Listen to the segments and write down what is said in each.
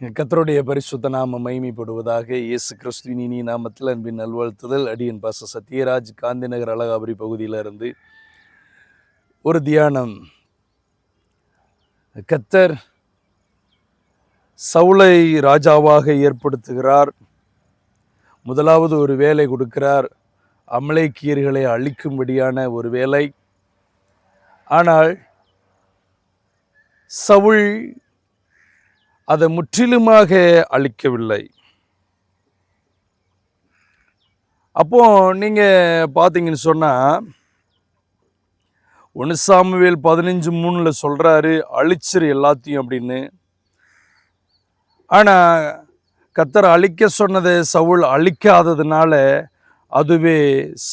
கத்தருடைய பரிசுத்த நாம மைமைப்படுவதாக இயேசு கிறிஸ்துவின் இனி நாமத்தில் அன்பின் நல்வாழ்த்துதல். அடியன் பாச சத்யராஜ் காந்தி நகர் அழகாபுரி பகுதியில் இருந்து ஒரு தியானம். கத்தர் சவுளை ராஜாவாக ஏற்படுத்துகிறார். முதலாவது ஒரு வேலை கொடுக்கிறார். அமலைக்கியர்களை அழிக்கும்படியான ஒரு வேலை. ஆனால் சவுள் அதை முற்றிலுமாக அழிக்கவில்லை. அப்போ நீங்க பார்த்தீங்கன்னு சொன்னா ஒன்று சாமுவேல் பதினஞ்சு மூணுல சொல்றாரு அழிச்சிரு எல்லாத்தையும் அப்படின்னு. ஆனா கத்தர் அழிக்க சொன்னதை சவுல் அழிக்காததுனால அதுவே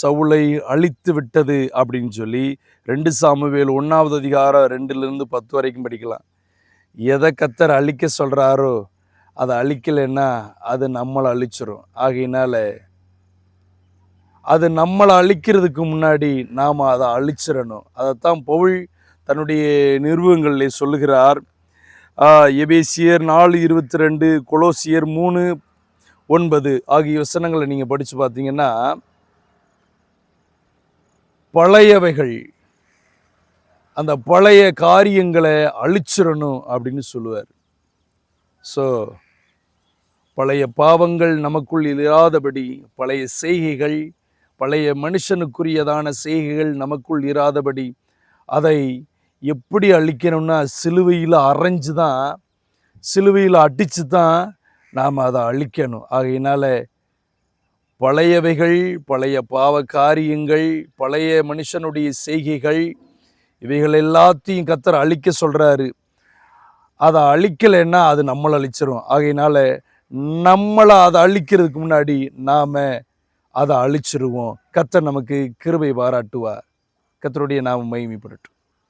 சவுளை அழித்து விட்டது அப்படின்னு சொல்லி ரெண்டு சாமுவேல் ஒன்றாவது அதிகாரம் ரெண்டுலேருந்து பத்து வரைக்கும் படிக்கலாம். எதை கத்தர் அழிக்க சொல்கிறாரோ அதை அழிக்கலைன்னா அது நம்மளை அழிச்சிரும். ஆகையினால அது நம்மளை அழிக்கிறதுக்கு முன்னாடி நாம் அதை அழிச்சிடணும். அதைத்தான் பவுல் தன்னுடைய நிறுவங்களில் சொல்லுகிறார். எபேசியர் நாலு இருபத்தி ரெண்டு கொலோசியர் மூணு ஒன்பது ஆகிய வசனங்களை நீங்கள் படித்து பார்த்தீங்கன்னா பழையவைகள் அந்த பழைய காரியங்களை அழிச்சிடணும் அப்படின்னு சொல்லுவார். ஸோ பழைய பாவங்கள் நமக்குள் இல்லாதபடி பழைய செய்கைகள் பழைய மனுஷனுக்குரியதான செய்கைகள் நமக்குள் இராதபடி அதை எப்படி அழிக்கணும்னா சிலுவையில் அரைஞ்சு தான் சிலுவையில் அடித்து தான் நாம் அதை அழிக்கணும். ஆகையினால் பழையவைகள் பழைய பாவ காரியங்கள் பழைய மனுஷனுடைய செய்கைகள் இவைகள் எல்லாத்தையும் கத்தர் அழிக்க சொல்கிறாரு அதை அழிக்கலைன்னா அது நம்மளை அழிச்சிரும். ஆகையினால நம்மளை அதை அழிக்கிறதுக்கு முன்னாடி நாம் அதை அழிச்சிருவோம். கத்தர் நமக்கு கிருபை பாராட்டுவார். கத்தருடைய நாம் மகிமைப்படட்டும்.